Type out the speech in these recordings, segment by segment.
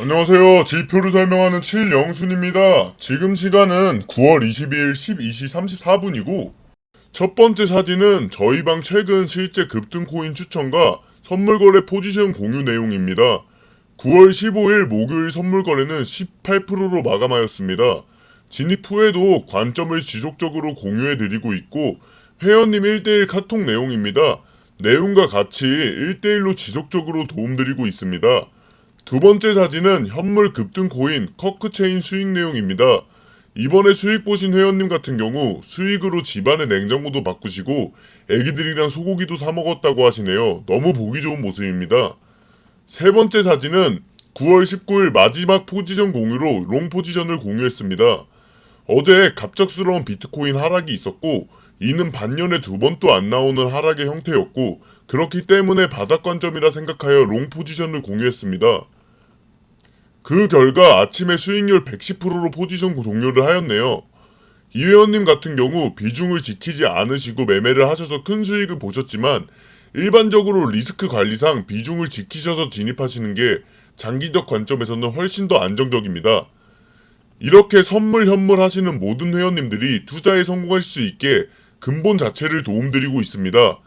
안녕하세요. 지표를 설명하는 칠영순입니다. 지금 시간은 9월 22일 12시 34분이고 첫 번째 사진은 저희 방 최근 실제 급등 코인 추천과 선물 거래 포지션 공유 내용입니다. 9월 15일 목요일 선물 거래는 18%로 마감하였습니다. 진입 후에도 관점을 지속적으로 공유해 드리고 있고 회원님 1대1 카톡 내용입니다. 내용과 같이 1대1로 지속적으로 도움드리고 있습니다. 두 번째 사진은 현물 급등 코인 커크체인 수익 내용입니다. 이번에 수익 보신 회원님 같은 경우 수익으로 집안의 냉장고도 바꾸시고 애기들이랑 소고기도 사 먹었다고 하시네요. 너무 보기 좋은 모습입니다. 세 번째 사진은 9월 19일 마지막 포지션 공유로 롱 포지션을 공유했습니다. 어제 갑작스러운 비트코인 하락이 있었고 이는 반년에 두번또안 나오는 하락의 형태였고 그렇기 때문에 바닥 관점이라 생각하여 롱 포지션을 공유했습니다. 그 결과 아침에 수익률 110%로 포지션 종료를 하였네요. 이 회원님 같은 경우 비중을 지키지 않으시고 매매를 하셔서 큰 수익을 보셨지만 일반적으로 리스크 관리상 비중을 지키셔서 진입하시는 게 장기적 관점에서는 훨씬 더 안정적입니다. 이렇게 선물 현물 하시는 모든 회원님들이 투자에 성공할 수 있게 근본 자체를 도움드리고 있습니다.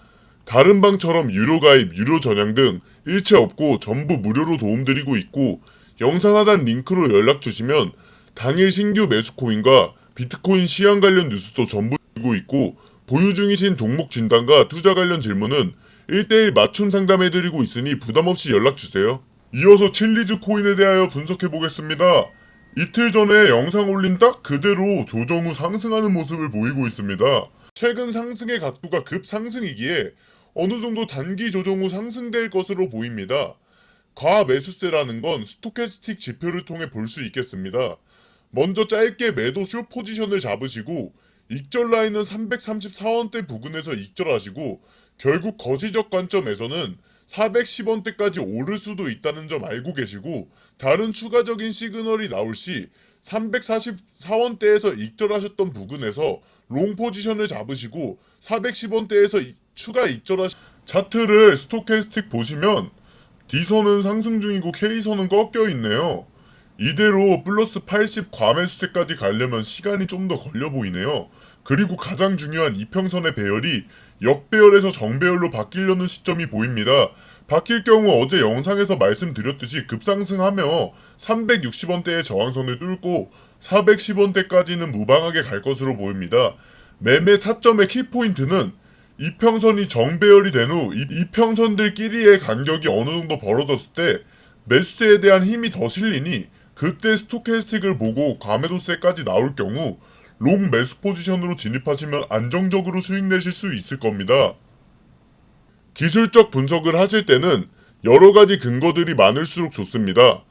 다른 방처럼 유료 가입, 유료 전향 등 일체 없고 전부 무료로 도움드리고 있고 영상 하단 링크로 연락 주시면 당일 신규 매수 코인과 비트코인 시황 관련 뉴스도 전부 드리고 있고 보유 중이신 종목 진단과 투자 관련 질문은 1대1 맞춤 상담해드리고 있으니 부담 없이 연락 주세요. 이어서 칠리즈 코인에 대하여 분석해 보겠습니다. 이틀 전에 영상 올린 딱 그대로 조정 후 상승하는 모습을 보이고 있습니다. 최근 상승의 각도가 급상승이기에 어느 정도 단기 조정 후 상승될 것으로 보입니다. 과 매수세라는 건 스토캐스틱 지표를 통해 볼 수 있겠습니다. 먼저 짧게 매도 숏 포지션을 잡으시고 익절 라인은 334원대 부근에서 익절하시고 결국 거시적 관점에서는 410원대까지 오를 수도 있다는 점 알고 계시고 다른 추가적인 시그널이 나올 시 344원대에서 익절하셨던 부근에서 롱 포지션을 잡으시고 410원대에서 추가 익절하시 차트를 스토캐스틱 보시면 D선은 상승 중이고 K선은 꺾여 있네요. 이대로 플러스 80 과매수세까지 가려면 시간이 좀 더 걸려 보이네요. 그리고 가장 중요한 이평선의 배열이 역배열에서 정배열로 바뀌려는 시점이 보입니다. 바뀔 경우 어제 영상에서 말씀드렸듯이 급상승하며 360원대의 저항선을 뚫고 410원대까지는 무방하게 갈 것으로 보입니다. 매매 타점의 키포인트는 이평선이 정배열이 된 후 이평선들끼리의 간격이 어느 정도 벌어졌을 때 매수세에 대한 힘이 더 실리니 그때 스토캐스틱을 보고 과매도세까지 나올 경우 롱 매수 포지션으로 진입하시면 안정적으로 수익 내실 수 있을 겁니다. 기술적 분석을 하실 때는 여러 가지 근거들이 많을수록 좋습니다.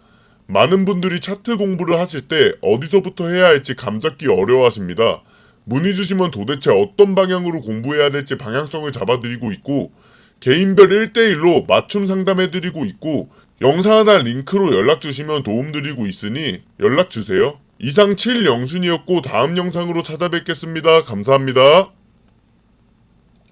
많은 분들이 차트 공부를 하실 때 어디서부터 해야 할지 감잡기 어려워하십니다. 문의 주시면 도대체 어떤 방향으로 공부해야 될지 방향성을 잡아드리고 있고 개인별 1대1로 맞춤 상담해드리고 있고 영상 하나 링크로 연락 주시면 도움드리고 있으니 연락 주세요. 이상 7영순이었고 다음 영상으로 찾아뵙겠습니다. 감사합니다.